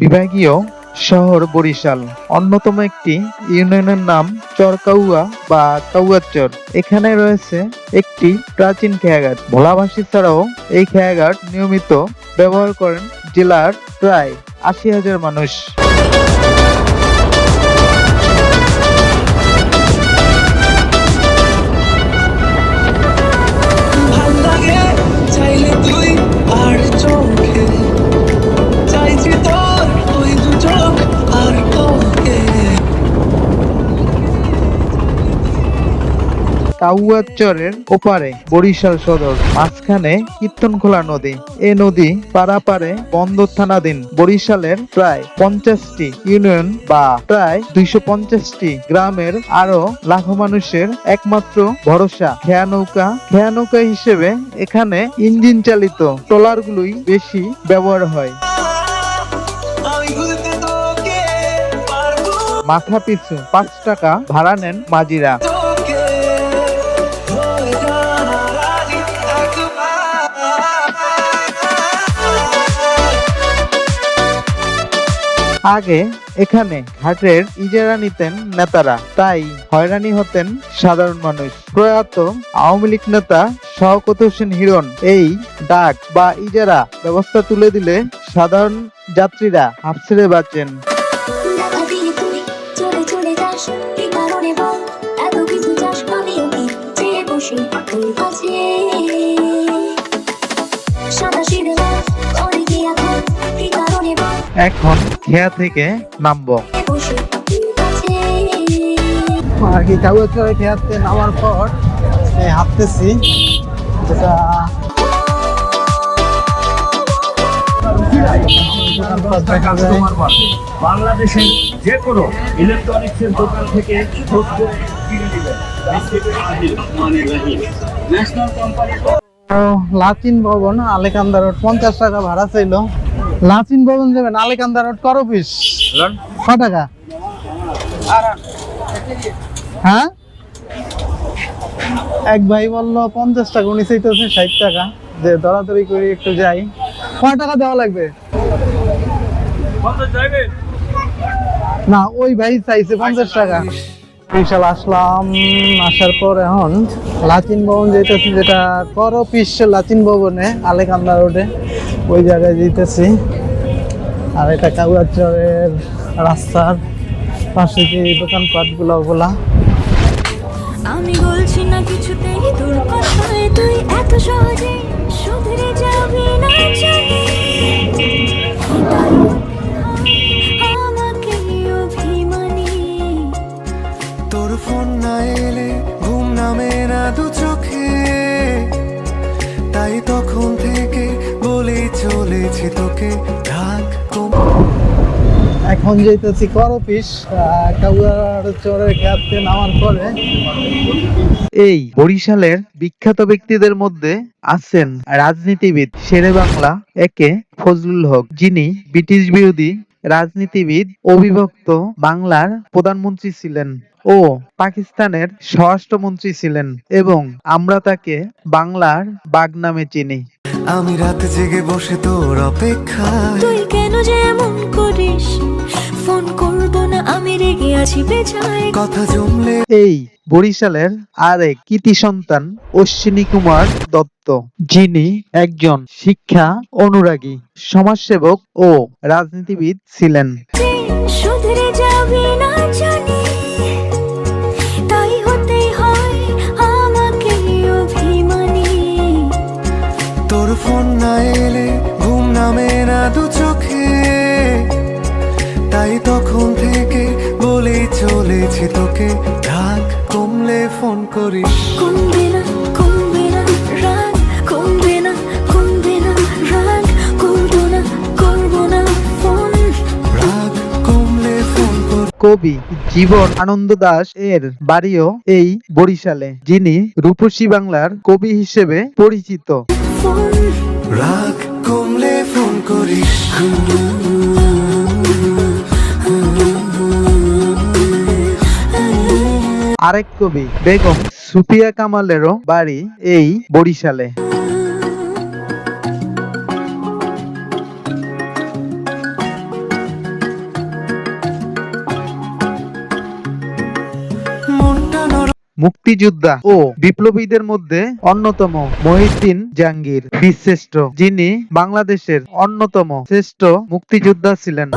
বিভাগীয় শহর বরিশাল। অন্যতম একটি ইউনিয়নের নাম চরকাউয়া বা কাউয়াচর। এখানে রয়েছে একটি প্রাচীন খেয়াঘাট। ভোলাভাষী ছাড়াও এই খেয়াঘাট নিয়মিত ব্যবহার করেন জেলার প্রায় আশি হাজার মানুষ। কাউয়াচরের ওপারে বরিশাল সদর, মাঝখানে কীর্তনখোলা নদী। এ নদী পারাপারে বন্দর থানাধীন বরিশালের প্রায় পঞ্চাশটি ইউনিয়ন বা প্রায় দুইশো পঞ্চাশটি গ্রামের আরও লাখো মানুষের একমাত্র ভরসা। খেয়া নৌকা খেয়া নৌকা হিসেবে এখানে ইঞ্জিন চালিত ট্রলারগুলোই বেশি ব্যবহার হয়। মাথা পিছু পাঁচ টাকা ভাড়া নেন মাঝিরা আগে এখানে ঘাটের ইজারা নিতেন নেতারা, তাই হয়রানি হতেন সাধারণ মানুষ। প্রয়াত আওয়ামী লীগ নেতা শওকত হোসেন হিরণ এই ডাক বা ইজারা ব্যবস্থা তুলে দিলে সাধারণ যাত্রীরা হাফ ছেড়ে বাঁচেন এত এখন খেয়া থেকে নামবো। আর কি কাগজ খেয়াতে নামার পর হাঁটতেছি। যেটা বাংলাদেশের যে কোনো ইলেকট্রনিক্সের দোকান থেকে খোঁজ করে কিনে নেবেন ন্যাশনাল কোম্পানি ভবন আলেকান্দা রোড পঞ্চাশ টাকা ভাড়া ছিল। লাচিন ভবন যাবেন আলেকান্দা রোড করো পিস ক টাকা? হ্যাঁ? এক ভাই বলল পঞ্চাশ টাকা উনি চাইতেছে ষাট টাকা। যে দরাদরি করে একটু যাই। কয় টাকা দেওয়া লাগবে? না ওই ভাই চাইছে পঞ্চাশ টাকা। বিশাল আসলাম আসার পর এখন লাচিন ভবন যেতেছি যেটা করো পিস লাচিন ভবনে আলেকান্দা রোডে ওই জায়গায় যেতেছি। আর এটা কাগুয়াচরের রাস্তার পাশে যে দোকানপাটগুলো ওগুলা। আমি বলছি না কিছুতেই তোর কথায় তুই এত সহজে শুধরে যাবি না জানি। আমাকে অভিমানী। তোর ফোন না এলে ঘুম নামে না দু চোখে। তাই তখন থেকে চলেছি তোকে ঢাক এখন যেতেছি করো পিস কাগুয়াচরের খেয়াতে নামার পরে। এই বরিশালের বিখ্যাত ব্যক্তিদের মধ্যে আছেন রাজনীতিবিদ শেরে বাংলা একে ফজলুল হক যিনি ব্রিটিশ বিরোধী রাজনীতিবিদ অবিভক্ত বাংলার প্রধানমন্ত্রী ছিলেন ও পাকিস্তানের স্বরাষ্ট্রমন্ত্রী ছিলেন এবং আমরা তাকে বাংলার বাগ নামে চিনি। আমি রাত জেগে বসে তোর অপেক্ষা তুই কেন যে এমন করিস? ফোন করব না আমি রেগে আছি বেজায় কথা জমলে এই বরিশালের আরেক কৃতি সন্তান অশ্বিনী কুমার দত্ত যিনি একজন শিক্ষা অনুরাগী সমাজসেবক ও রাজনীতিবিদ ছিলেন। যে শুধরে যাবি না জানি চলেছি ঢাক কমলে ফোন করিস কমবে না কমবে না রাগ কমবে না কমবে না রাগ করব না করব না ফোন রাগ কমলে ফোন কর কবি জীবন আনন্দ দাস এর বাড়িও এই বরিশালে যিনি রূপসী বাংলার কবি হিসেবে পরিচিত রাগ কমলে ফোন করিস আরেক কবি, বেগম সুফিয়া কামালেরও বাড়ি এই বরিশালে। মুক্তিযোদ্ধা ও বিপ্লবীদের মধ্যে অন্যতম মহিদ্দিন জাহাঙ্গীর বিশ্রেষ্ঠ যিনি বাংলাদেশের অন্যতম শ্রেষ্ঠ মুক্তিযোদ্ধা ছিলেন।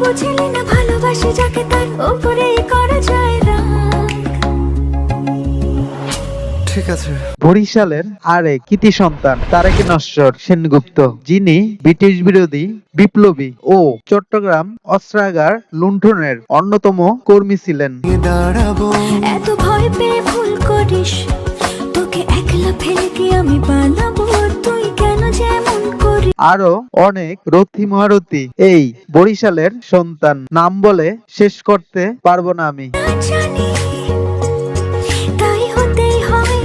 বুঝলি না ভালোবাসি যাকে তার উপরেই করা যায় ঠিক আছে। বরিশালের আরেক কৃতি সন্তান তারেক নশ্বর সেনগুপ্ত যিনি ব্রিটিশ বিরোধী বিপ্লবী ও চট্টগ্রাম অস্ত্রাগার লুণ্ঠনের অন্যতম কর্মী ছিলেন। এত ভয় পেয়ে ভুল করিস তোকে একলা ফেলে কি আমি পালাবো আরও অনেক রথি মহারথী এই বরিশালের সন্তান। নাম বলে শেষ করতে পারব না আমি। হয়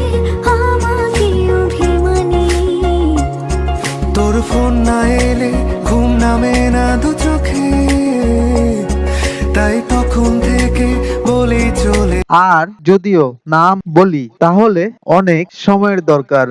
তোর ফোন না এলে ঘুম নামে না দু চোখে। তাই তখন থেকে বলেই চলে। আর যদিও নাম বলি তাহলে অনেক সময়ের দরকার।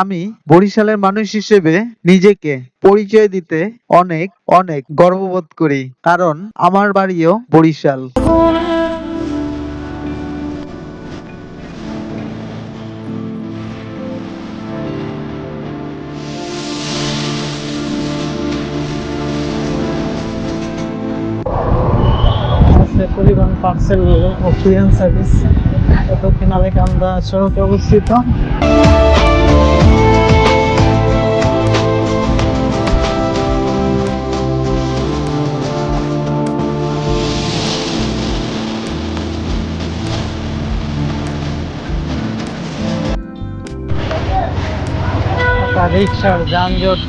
আমি বরিশালের মানুষ হিসেবে নিজেকে পরিচয় দিতে অনেক অনেক গর্ববোধ করি, কারণ আমার বাড়িও বরিশাল। পরিবহন পার্সেল ও ক্লিয়ারেন্স সার্ভিস দক্ষিণ আলেকান্দা সড়কে অবস্থিত। রিক্সার যানজট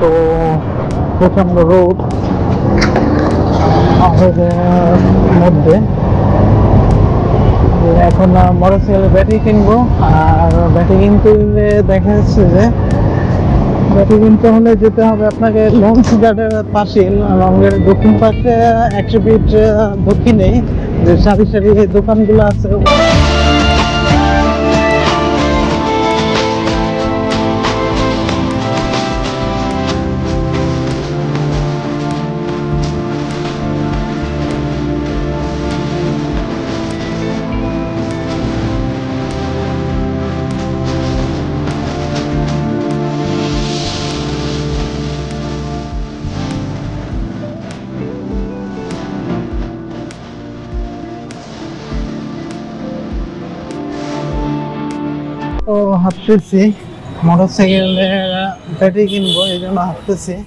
তো প্রচণ্ড রোদ। মধ্যে। এখন মোটরসাইকেল ব্যাটারি কিনবো। আর ব্যাটারি কিনতে দেখা যাচ্ছে যে ব্যাটারি কিনতে হলে যেতে হবে আপনাকে লঞ্চ ঘাটের পাশে। লঞ্চের দক্ষিণ পাশে, একশো ফিট দক্ষিণে যে সারি সারি দোকানগুলো আছে মোটরসাইকেল মোটরসাইকেলের ব্যাটারি কিনবো এই জন্য হাঁটতেছি